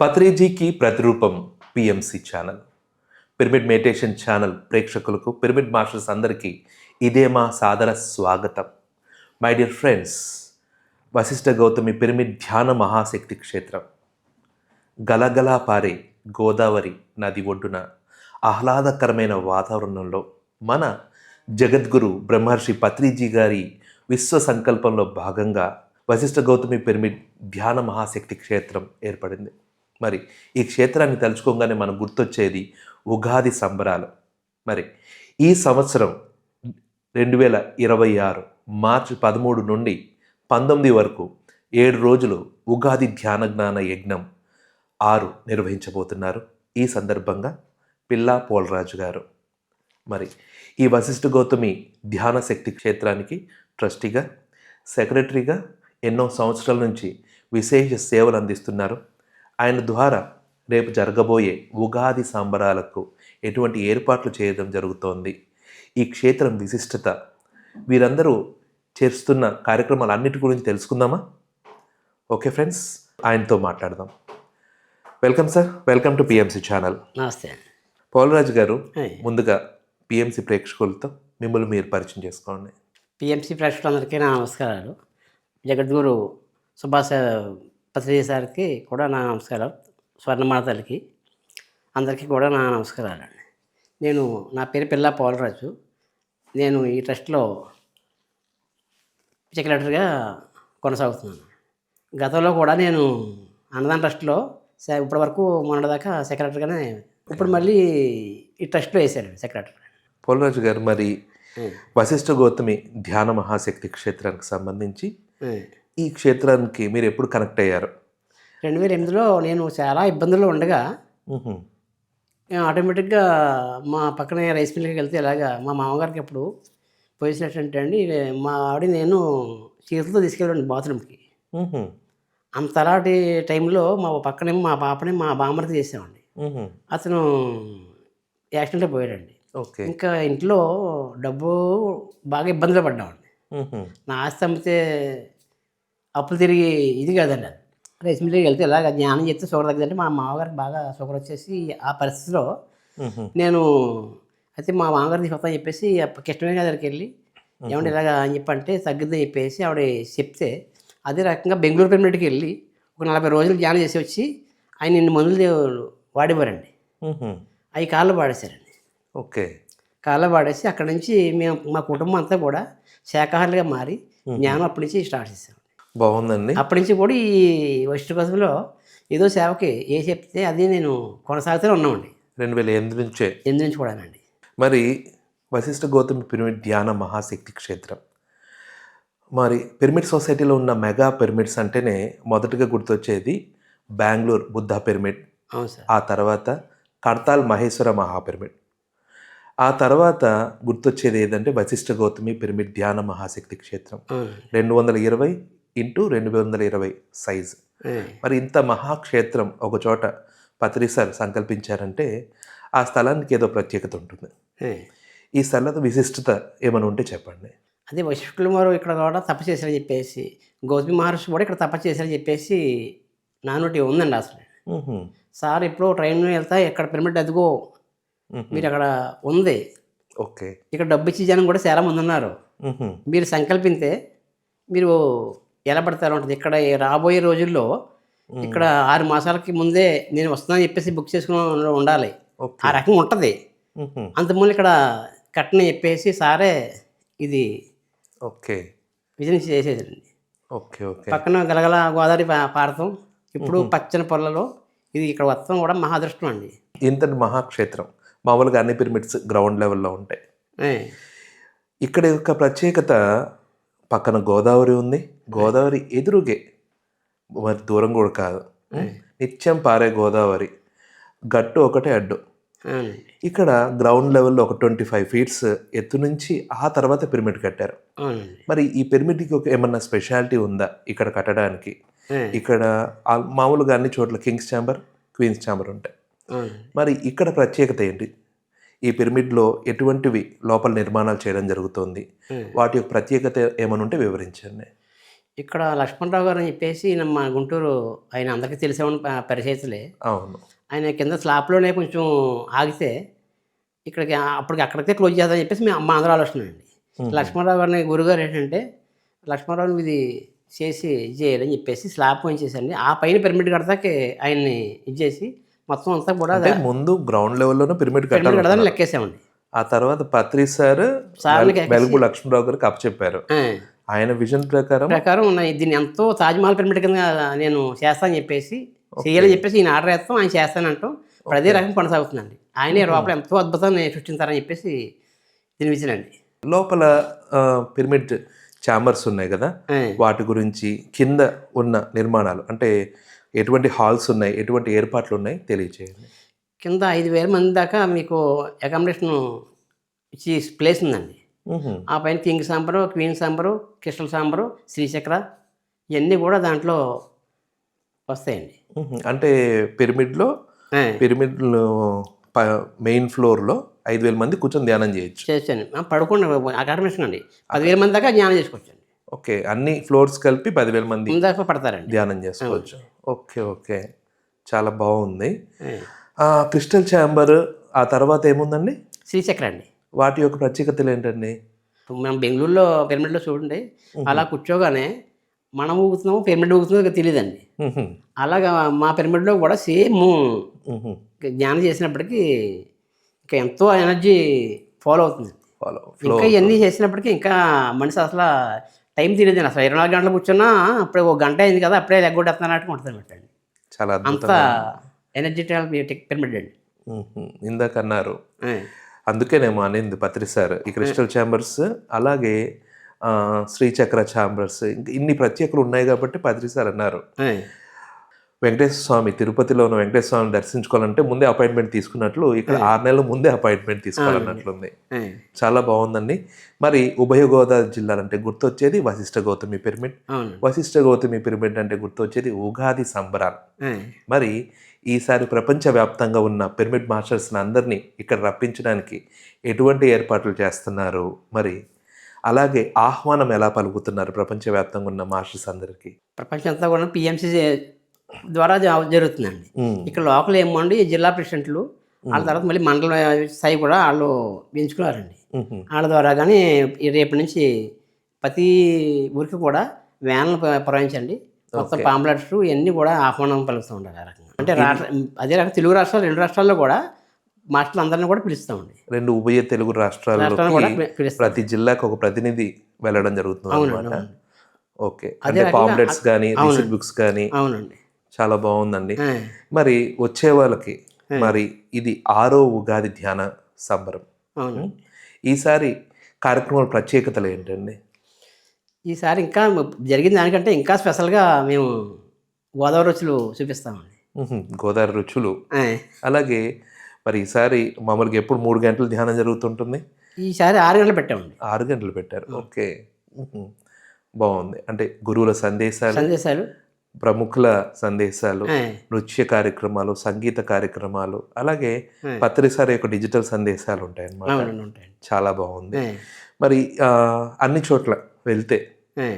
పత్రిజీకి ప్రతిరూపం PMC channel. Pyramid meditation channel ప్రేక్షకులకు pyramid masters అందరికీ ఇదే మా సాదర స్వాగతం. My dear friends Vasishta Gautami pyramid ధ్యాన మహాశక్తి క్షేత్రం. గలగలా పారే గోదావరి నది ఒడ్డున ఆహ్లాదకరమైన వాతావరణంలో మన జగద్గురు బ్రహ్మర్షి పత్రిజీ గారి విశ్వ సంకల్పంలో భాగంగా వశిష్ఠ గౌతమి పిరమిడ్ ధ్యాన మహాశక్తి క్షేత్రం ఏర్పడింది. మరి ఈ క్షేత్రాన్ని తలుచుకోగానే మనకు గుర్తొచ్చేది ఉగాది సంబరాలు. మరి ఈ సంవత్సరం రెండు వేల ఇరవై ఆరు మార్చి పదమూడు నుండి పంతొమ్మిది వరకు ఏడు రోజులు ఉగాది ధ్యాన జ్ఞాన యజ్ఞం ఆరు నిర్వహించబోతున్నారు. ఈ సందర్భంగా పిల్లా పోలరాజు గారు. మరి ఈ వశిష్ఠ గౌతమి ధ్యాన శక్తి క్షేత్రానికి ట్రస్టీగా సెక్రటరీగా ఎన్నో సంవత్సరాల నుంచి విశేష సేవలు అందిస్తున్నారు. ఆయన ద్వారా రేపు జరగబోయే ఉగాది సంబరాలకు ఎటువంటి ఏర్పాట్లు చేయడం జరుగుతోంది. ఈ క్షేత్రం విశిష్టత. వీరందరూ చేస్తున్న కార్యక్రమాలన్నిటి గురించి తెలుసుకుందామా? ఓకే ఫ్రెండ్స్ ఆయనతో మాట్లాడదాం. Welcome sir. Welcome to PMC channel. నమస్తే. పౌలరాజు గారు. ముందుగా పిఎంసి ప్రేక్షకులతో మిమ్మల్ని మీరు పరిచయం చేసుకోండి. పిఎంసి ప్రేక్షకులందరికీ నా నమస్కారాలు. జగద్గురు సుభాష్ పత్రిక సార్కి కూడా నా నమస్కారాలు. స్వర్ణమాతలకి అందరికీ కూడా నా నమస్కారాలండి నేను నా పేరు పిల్ల పోలరాజు. నేను ఈ ట్రస్ట్లో సెక్రటరీగా కొనసాగుతున్నాను. గతంలో కూడా నేను అన్నదాన ట్రస్ట్లో ఇప్పటి వరకు మొన్నటిదాకా సెక్రటరీగానే ఇప్పుడు మళ్ళీ ఈ ట్రస్ట్లో వేసాడు సెక్రటరీ. పౌలరాజు గారు మరి వశిష్ఠ గౌతమి ధ్యాన మహాశక్తి క్షేత్రానికి సంబంధించి ఈ క్షేత్రానికి మీరు ఎప్పుడు కనెక్ట్ అయ్యారు? రెండు వేల ఎనిమిదిలో నేను చాలా ఇబ్బందుల్లో ఉండగా ఆటోమేటిక్గా మా పక్కనే రైస్ మిల్కి వెళ్తే ఇలాగా మా మామగారికి ఎప్పుడు పొజిషన్ ఏంటంటే అండి మా ఆవిడ నేను చీరలతో తీసుకెళ్ళండి బాత్రూమ్కి. అంత అలాంటి టైంలో మా పక్కనే మా పాపని మా బామ్మరికి చేసామండి. అతను యాక్సిడెంట్లో పోయాడండి. ఓకే. ఇంకా ఇంట్లో డబ్బు బాగా ఇబ్బందులు పడ్డామండి. నా ఆస్తి అమ్మితే అప్పులు తిరిగి ఇది కాదండి. రైస్ మిల్కి వెళ్తే ఇలాగ జ్ఞానం చెప్తే షుగర్ తగ్గిందంటే మా మామగారికి బాగా షుగర్ వచ్చేసి ఆ పరిస్థితిలో. నేను అయితే మా మామగారిని తీసుకొస్తాను చెప్పేసి గారి దగ్గరికి వెళ్ళి ఏమంటే ఇలాగ అని చెప్పంటే తగ్గిద్దని చెప్పేసి ఆవిడ చెప్తే అదే రకంగా బెంగళూరు పెరిమినట్టుకి వెళ్ళి ఒక నలభై రోజులు ధ్యానం చేసి వచ్చి ఆయన ఇన్ని మందులు వాడేవారండి. అవి కాళ్ళు పాడేశారండి ఓకే. కాళ్ళ పాడేసి అక్కడ నుంచి మేము మా కుటుంబం అంతా కూడా శాకాహారులుగా మారి జ్ఞానం అప్పటి నుంచి స్టార్ట్ చేసాం బాగుందండి. అప్పటి నుంచి కూడా ఈ వస్తు కోసంలో ఏదో సేవకి ఏ చెప్తే అది నేను కొనసాగుతూనే ఉన్నామండి. రెండు వేల ఎనిమిది నుంచే ఎందు నుంచి కూడానండి. మరి వశిష్ఠ గౌతమి పిరమిడ్ ధ్యాన మహాశక్తి క్షేత్రం. మరి పిరమిడ్ సొసైటీలో ఉన్న మెగా పిరమిడ్స్ అంటేనే మొదటగా గుర్తొచ్చేది బెంగళూరు బుద్ధ పిరమిడ్. ఆ తర్వాత కడతాల్ మహేశ్వర మహాపిరమిడ్ ఆ తర్వాత గుర్తొచ్చేది ఏదంటే వశిష్ఠ గౌతమి పిరమిడ్ ధ్యాన మహాశక్తి క్షేత్రం. రెండు వందల ఇరవై ఇంటూ రెండు వందల ఇరవై సైజ్ మరి ఇంత మహాక్షేత్రం ఒక చోట పత్రిసార్ సంకల్పించారంటే ఆ స్థలానికి ఏదో ప్రత్యేకత ఉంటుంది. ఈ స్థలత విశిష్టత ఏమైనా ఉంటే చెప్పండి అదే వశిష్ఠులు వారు ఇక్కడ కూడా తపస్సు చేశారని చెప్పేసి గౌతమి మహర్షి కూడా ఇక్కడ తపస్సు చేశారని చెప్పేసి నానోటి ఉందండి అసలు. సార్ ఎప్పుడో ట్రైన్ వెళ్తా ఇక్కడ పిరమిడ్ అదిగో. మీరు అక్కడ ఉంది ఓకే ఇక్కడ డబ్బు ఇచ్చే జనం కూడా చాలా మంది ఉన్నారు. మీరు సంకల్పితే మీరు ఎలా పడతారు ఉంటుంది. ఇక్కడ రాబోయే రోజుల్లో ఇక్కడ ఆరు మాసాలకి ముందే నేను వస్తున్నానని చెప్పేసి బుక్ చేసుకుని ఉండాలి. ఆ రకంగా ఉంటుంది. అంతకుముందు ఇక్కడ కట్టని చెప్పేసి సారే ఇది ఓకే. విజయం చేసేదండి ఓకే ఓకే. పక్కన గలగల గోదావరి పారతం. ఇప్పుడు పచ్చని పొలలో ఇది ఇక్కడ మొత్తం కూడా మహాదృష్టం అండి. ఇంతటి మహాక్షేత్రం. మామూలుగా అన్ని పిరమిడ్స్ గ్రౌండ్ లెవెల్లో ఉంటాయి. ఇక్కడ యొక్క ప్రత్యేకత పక్కన గోదావరి ఉంది. గోదావరి ఎదురుగే. మరి దూరం కూడా కాదు. నిత్యం పారే గోదావరి. గట్టు ఒకటే అడ్డు. ఇక్కడ గ్రౌండ్ లెవెల్లో ఒక ట్వంటీ ఫైవ్ ఫీట్స్ ఎత్తు నుంచి ఆ తర్వాత పిరమిడ్ కట్టారు. మరి ఈ పిరమిడ్కి ఒక ఏమన్నా స్పెషాలిటీ ఉందా ఇక్కడ కట్టడానికి? ఇక్కడ మామూలుగా అన్ని చోట్ల కింగ్స్ ఛాంబర్ క్వీన్స్ ఛాంబర్ ఉంటాయి. మరి ఇక్కడ ప్రత్యేకత ఏంటి? ఈ పిరమిడ్లో ఎటువంటివి లోపల నిర్మాణాలు చేయడం జరుగుతుంది. వాటి యొక్క ప్రత్యేకత ఏమైనా ఉంటే వివరించండి. ఇక్కడ లక్ష్మణరావు గారు అని చెప్పేసి మా గుంటూరు ఆయన అందరికీ తెలిసే ఉన్న ప- పరిచయితులే అవును. ఆయన కింద స్లాబ్లోనే కొంచెం ఆగితే ఇక్కడికి అప్పటికి అక్కడికే క్లోజ్ చేద్దామని చెప్పేసి మేము మా అందరూ ఆలోచన అండి. లక్ష్మణరావు గారిని గురుగారు ఏంటంటే లక్ష్మణరావు ఇది చేసి ఇది చేయాలని చెప్పేసి స్లాబ్ చేసేసండి ఆ పైన పిరమిడ్ కడతాకి ఆయన్ని ఇది చేసి మొత్తం అంతా కూడా ముందు గ్రౌండ్ లెవెల్లోనే పిరమిడ్ పిరమిడ్ కట్టాలి కడదాన్ని లెక్కేసామండి. ఆ తర్వాత పత్రి సార్ వెలుగు లక్ష్మణరావు గారికి అప్పచెప్పారు. ఆయన విజన్ ప్రకారం ప్రకారం ఉన్నాయి దీన్ని ఎంతో తాజ్మహల్ పిరమిడ్ కింద నేను చేస్తానని చెప్పేసి చేయాలని చెప్పేసి ఈయన ఆర్డర్ వేస్తాం ఆయన చేస్తానంటాం అదే రకం కొనసాగుతుందండి. ఆయనే లోపల ఎంతో అద్భుతాన్ని సృష్టించారని చెప్పేసి దీని విజన్ అండి. లోపల పిరమిడ్ ఛాంబర్స్ ఉన్నాయి కదా. వాటి గురించి కింద ఉన్న నిర్మాణాలు అంటే ఎటువంటి హాల్స్ ఉన్నాయి? ఎటువంటి ఏర్పాట్లు ఉన్నాయి? తెలియచేయండి. కింద ఐదు వేల మంది దాకా మీకు అకామిడేషన్ ఇచ్చి ప్లేస్ ఉందండి. ఆ పైన king chamber queen chamber crystal chamber Srichakra ఇవన్నీ కూడా దాంట్లో వస్తాయండి. అంటే పిరమిడ్లో పిరమిడ్ మెయిన్ ఫ్లోర్లో ఐదు వేల మంది కూర్చొని ధ్యానం చేయొచ్చు. చేసాను ఆ, పడుకోండి అకాడమిషన్ అండి. పదివేల మంది దాకా జ్ఞానం చేసుకోవచ్చండి. ఓకే అన్ని ఫ్లోర్స్ కలిపి పదివేల మంది దాకా పడతారండి. ధ్యానం చేసుకోవచ్చు. Okay okay. చాలా బాగుంది. క్రిస్టల్ ఛాంబర్ ఆ తర్వాత ఏముందండి? శ్రీచక్ర అండి. వాటి యొక్క ప్రత్యేకతలు ఏంటండి? మనం బెంగళూరులో పిరమిడ్లో చూడండి అలా కూర్చోగానే మనం ఊగుతున్నాము పిరమిడ్ ఊగుతుందో తెలియదండి. అలాగా మా పిరమిడ్లో కూడా సేమ్. జ్ఞానం చేసినప్పటికీ ఇంకా ఎంతో ఎనర్జీ ఫాలో అవుతుంది. ఫాలో ఫ్లో ఇంకా ఇవన్నీ చేసినప్పటికీ ఇంకా మనిషి అసలు టైం తెలియదు అసలు ఇరవై నాలుగు గంటలు కూర్చున్నా అప్పుడే ఒక గంట అయింది కదా అప్పుడే లెగ్గొట్టేస్తున్నట్టు ఉంటుంది పెట్టండి చాలా అంత ఎనర్జెటిక్ పిరమిడ్ అండి మ్హూ. ఇందాక అన్నారు. అందుకేనేమో అనింది పత్రి సార్ ఈ క్రిస్టల్ ఛాంబర్స్ అలాగే శ్రీచక్ర ఛాంబర్స్ ఇన్ని ప్రత్యేకలు ఉన్నాయి కాబట్టి పత్రి సార్ అన్నారు. వెంకటేశ్వర స్వామి తిరుపతిలో ఉన్న వెంకటేశ్వర స్వామిని దర్శించుకోవాలంటే ముందే అపాయింట్మెంట్ తీసుకున్నట్లు ఇక్కడ ఆరు నెలల ముందే అపాయింట్మెంట్ తీసుకోవాలన్నట్లుంది. చాలా బాగుందండి. మరి ఉభయ గోదావరి జిల్లాలు అంటే గుర్తొచ్చేది వశిష్ఠ గౌతమి పిరమిడ్. వశిష్ఠ గౌతమి పిరమిడ్ అంటే గుర్తొచ్చేది ఉగాది సంబరాలు. మరి ఈసారి ప్రపంచవ్యాప్తంగా ఉన్న పిరమిడ్ మాస్టర్స్ని అందరినీ ఇక్కడ రప్పించడానికి ఎటువంటి ఏర్పాట్లు చేస్తున్నారు? మరి అలాగే ఆహ్వానం ఎలా పలుకుతున్నారు ప్రపంచవ్యాప్తంగా ఉన్న మాస్టర్స్ అందరికీ? ప్రపంచం అంతా కూడా పిఎంసీ ద్వారా జరుగుతుందండి. ఇక్కడ లోకల్ ఏమోండి జిల్లా ప్రెసిడెంట్లు వాళ్ళ తర్వాత మళ్ళీ మండల స్థాయి కూడా వాళ్ళు ఎంచుకున్నారండి ఉహు, వాళ్ళ ద్వారా కానీ ఈ రేపు నుంచి ప్రతి ఊరికి కూడా వ్యాన్లు ప్ర- పురమాయించండి మొత్తం పాంప్లెట్స్ ఇవన్నీ కూడా ఆహ్వానం పలుకుతూ ఉండాలి ఆ రకంగా. అంటే రాష్ట్ర అదే రకంగా తెలుగు రాష్ట్రాలు రెండు రాష్ట్రాల్లో కూడా మాస్టర్లు అందరినీ కూడా పిలుస్తామండి రెండు ఉభయ తెలుగు పిలుస్తాం. ప్రతి జిల్లాకు ఒక ప్రతినిధి వెళ్ళడం జరుగుతుంది అవునండి. ఓకే. రకంగా పాంప్లెట్స్ కానీ బుక్స్ కానీ అవునండి. చాలా బాగుందండి. మరి వచ్చే వాళ్ళకి మరి ఇది ఆరో ఉగాది ధ్యాన సంబరం. ఈసారి కార్యక్రమాల ప్రత్యేకతలు ఏంటండి? ఈసారి ఇంకా జరిగిన దానికంటే ఇంకా స్పెషల్గా మేము గోదావరి రుచులు చూపిస్తామండి. గోదావరి రుచులు. అలాగే మరి ఈసారి మామూలుగా ఎప్పుడు మూడు గంటలు ధ్యానం జరుగుతుంటుంది? ఈసారి ఆరు గంటలు పెట్టామండి. ఆరు గంటలు పెట్టారు. ఓకే. బాగుంది. అంటే గురువుల సందేశాలు. సందేశాలు. ప్రముఖుల సందేశాలు నృత్య కార్యక్రమాలు సంగీత కార్యక్రమాలు అలాగే. పత్రిసారి యొక్క డిజిటల్ సందేశాలు ఉంటాయి అన్నమాట చాలా బాగుంది. మరి అన్ని చోట్ల వెళ్తే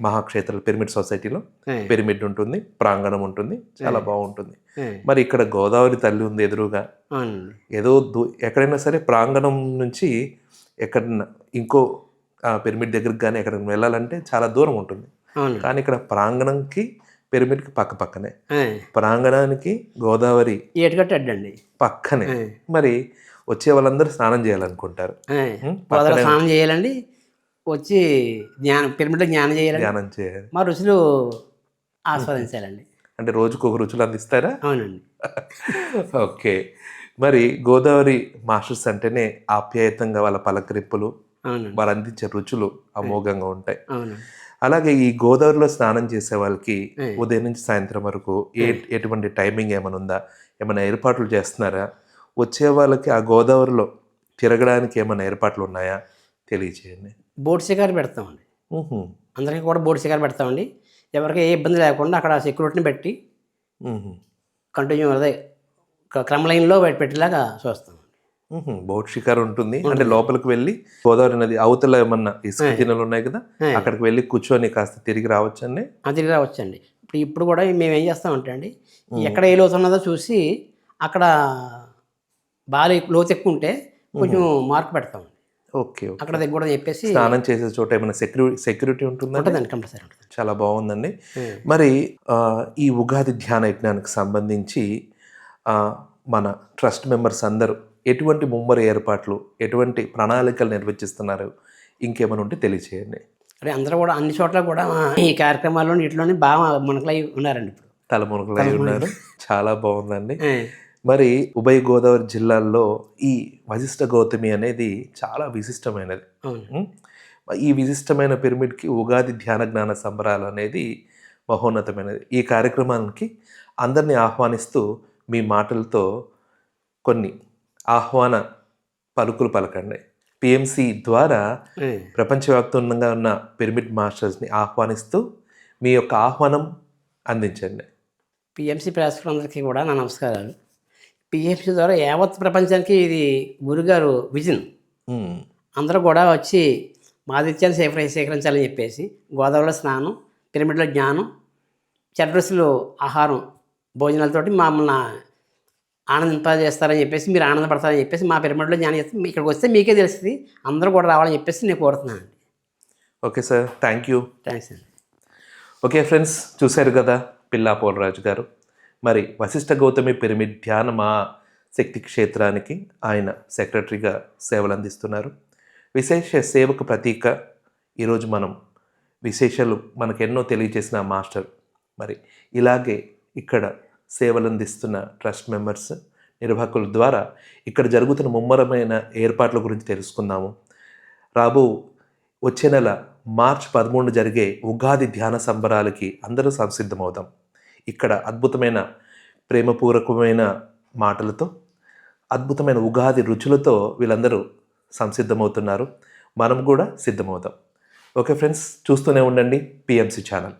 మహాక్షేత్ర పిరమిడ్ సొసైటీలో పిరమిడ్ ఉంటుంది ప్రాంగణం ఉంటుంది చాలా బాగుంటుంది. మరి ఇక్కడ గోదావరి తల్లి ఉంది ఎదురుగా. ఏదో ఎక్కడైనా సరే ప్రాంగణం నుంచి ఎక్కడన్నా ఇంకో పిరమిడ్ దగ్గరికి కానీ ఎక్కడికి వెళ్ళాలంటే చాలా దూరం ఉంటుంది. కానీ ఇక్కడ ప్రాంగణంకి పిరమిడ్కి పక్క పక్కనే. ప్రాంగణానికి గోదావరి ఏటుకట్టు అడ్డండి పక్కనే మరి వచ్చే వాళ్ళందరూ స్నానం చేయాలనుకుంటారు. గోదావరి స్నానం చేయాలండి. వచ్చి జ్ఞానం పిరమిడ్లో జ్ఞానం చేయాలండి. ధ్యానం చేయాలి. మా రుచులు ఆస్వాదించాలండి. అంటే రోజుకు ఒక రుచులు అందిస్తారా? అవునండి. ఓకే. మరి గోదావరి మాస్టర్స్ అంటేనే ఆప్యాయతంగా వాళ్ళ పలకరింపులు వాళ్ళు అందించే రుచులు అమోఘంగా ఉంటాయి. అవునండి. అలాగే ఈ గోదావరిలో స్నానం చేసే వాళ్ళకి. ఉదయం నుంచి సాయంత్రం వరకు ఏ. ఎటువంటి టైమింగ్ ఏమైనా ఉందా? ఏమైనా ఏర్పాట్లు చేస్తున్నారా? వచ్చే వాళ్ళకి ఆ గోదావరిలో తిరగడానికి ఏమైనా ఏర్పాట్లు ఉన్నాయా? తెలియచేయండి. బోట్ షికారు పెడతామండి. అందరికీ కూడా బోట్ షికారు పెడతామండి. ఎవరికి ఏ ఇబ్బంది లేకుండా అక్కడ సెక్యూరిటీని పెట్టి. కంటిన్యూ అదే క్రమ లైన్లో పెట్టేలాగా చూస్తాం. బోట్ షికార్ ఉంటుంది. అంటే లోపలికి వెళ్ళి గోదావరి నది అవతల ఏమన్నా ఇసుక దినలు ఉన్నాయి కదా. అక్కడికి వెళ్ళి కూర్చొని కాస్త తిరిగి రావచ్చండి. అది రావచ్చండి. ఇప్పుడు ఇప్పుడు కూడా మేము ఏం చేస్తామంటే అండి ఎక్కడ ఏ లోతు ఉన్నదో చూసి అక్కడ బాగా లోతు ఎక్కువ ఉంటే కొంచెం మార్క్ పెడతామండి. ఓకే అక్కడ దగ్గర కూడా చెప్పేసి స్నానం చేసే చోట ఏమైనా సెక్యూరిటీ సెక్యూరిటీ ఉంటుందా ఉంటుందండి కంపల్సరీ ఉంటుంది చాలా బాగుందండి. మరి ఈ ఉగాది ధ్యాన యజ్ఞానికి సంబంధించి మన ట్రస్ట్ మెంబర్స్ అందరూ ఎటువంటి ముమ్మరి ఏర్పాట్లు ఎటువంటి ప్రణాళికలు నిర్వచిస్తున్నారు? ఇంకేమైనా ఉంటే తెలియచేయండి. అంటే అందరూ కూడా అన్ని చోట్ల కూడా ఈ కార్యక్రమాల్లో ఇట్లోనే బాగా మనకలై ఉన్నారండి ఇప్పుడు. తలమునకలై ఉన్నారు. చాలా బాగుందండి. మరి ఉభయ గోదావరి జిల్లాల్లో ఈ వశిష్ఠ గౌతమి అనేది చాలా విశిష్టమైనది? ఈ విశిష్టమైన పిరమిడ్కి ఉగాది ధ్యాన జ్ఞాన సంబరాలు అనేది మహోన్నతమైనది. ఈ కార్యక్రమానికి అందరినీ ఆహ్వానిస్తూ మీ మాటలతో కొన్ని ఆహ్వాన పలుకులు పలకండి. పిఎంసి ద్వారా ప్రపంచవ్యాప్తంగా ఉన్న పిరమిడ్ మాస్టర్స్ని ఆహ్వానిస్తూ మీ యొక్క ఆహ్వానం అందించండి. పిఎంసి ప్రేక్షకులందరికీ కూడా నా నమస్కారాలు. పిఎంసి ద్వారా యావత్ ప్రపంచానికి ఇది గురుగారు విజన్. అందరూ కూడా వచ్చి మాదిత్యాన్ని సేకరి సేకరించాలని చెప్పేసి గోదావరిలో స్నానం పిరమిడ్లో జ్ఞానం చెడ్రస్లో ఆహారం భోజనాలతోటి మమ్మల్ని ఆనందింపజేస్తారని చెప్పేసి మీరు ఆనందపడతారని చెప్పేసి మా పిరమిడ్లో జ్ఞానం చేస్తే ఇక్కడికి వస్తే మీకే తెలుస్తుంది. అందరూ కూడా రావాలని చెప్పేసి నేను కోరుతున్నాను అండి okay sir. Thank you. Thanks అండి. ఓకే ఫ్రెండ్స్ చూశారు కదా పిల్లా పోలరాజు గారు. మరి వశిష్ఠ గౌతమి పిరమిడ్ ధ్యాన మా శక్తి క్షేత్రానికి ఆయన సెక్రటరీగా సేవలు అందిస్తున్నారు. విశేష సేవకు ప్రతీక ఈరోజు మనం విశేషాలు మనకు ఎన్నో తెలియజేసిన మాస్టర్. మరి ఇలాగే ఇక్కడ సేవలు అందిస్తున్న ట్రస్ట్ మెంబర్స్ నిర్వాహకుల ద్వారా ఇక్కడ జరుగుతున్న ముమ్మరమైన ఏర్పాట్ల గురించి తెలుసుకుందాము. రాబో వచ్చే నెల మార్చ్ పదమూడు జరిగే ఉగాది ధ్యాన సంబరాలకి అందరూ సంసిద్ధమవుదాం ఇక్కడ అద్భుతమైన ప్రేమపూర్వకమైన మాటలతో అద్భుతమైన ఉగాది రుచులతో వీళ్ళందరూ సంసిద్ధమవుతున్నారు. మనం కూడా సిద్ధమవుతాం. ఓకే ఫ్రెండ్స్ చూస్తూనే ఉండండి పిఎంసి ఛానల్.